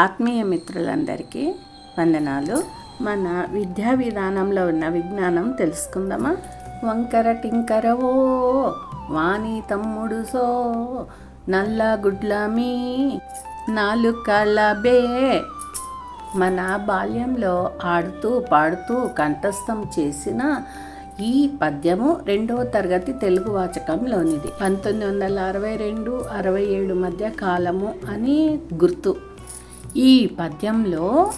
ఆత్మీయ మిత్రులందరికీ వందనాలు. మన విద్యా విధానంలో ఉన్న విజ్ఞానం తెలుసుకుందామా? వంకర టింకరవో వాణి తమ్ముడు సో నల్ల గుడ్లమీ నాలుకల బే. మన బాల్యంలో ఆడుతూ పాడుతూ కంఠస్థం చేసిన ఈ పద్యము రెండవ తరగతి తెలుగు వాచకంలోనిది. పంతొమ్మిది వందల అరవై రెండు అరవై ఏడు మధ్య కాలము అని గుర్తు. ఈ పద్యంలో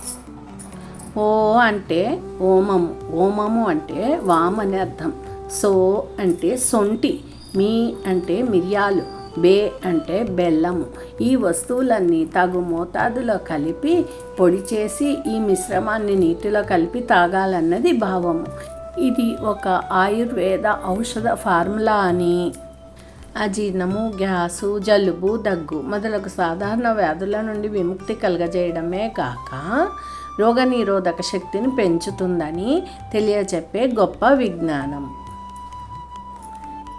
ఓ అంటే ఓమము ఓమము అంటే వామ్ అనే అర్థం. సో అంటే సొంటి మీ అంటే మిరియాలు బే అంటే బెల్లము. ఈ వస్తువులన్నీ తగు మోతాదులో కలిపి పొడి చేసి ఈ మిశ్రమాన్ని నీటిలో కలిపి తాగాలన్నది భావము. ఇది ఒక ఆయుర్వేద ఔషధ ఫార్ములా అని అజీర్ణము గ్యాసు జలుబు దగ్గు మొదలగు సాధారణ వ్యాధుల నుండి విముక్తి కలగజేయడమే కాక రోగనిరోధక శక్తిని పెంచుతుందని తెలియచెప్పే గొప్ప విజ్ఞానం.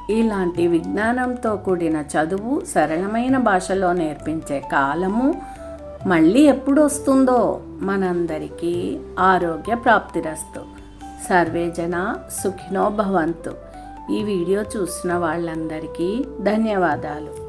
ఇలాంటి విజ్ఞానంతో కూడిన చదువు సరళమైన భాషలో నేర్పించే కాలము మళ్ళీ ఎప్పుడు వస్తుందో మనందరికీ ఆరోగ్య ప్రాప్తిరస్తు. సర్వేజన సుఖినో భవంతు. ఈ వీడియో చూసిన వాళ్ళందరికీ ధన్యవాదాలు.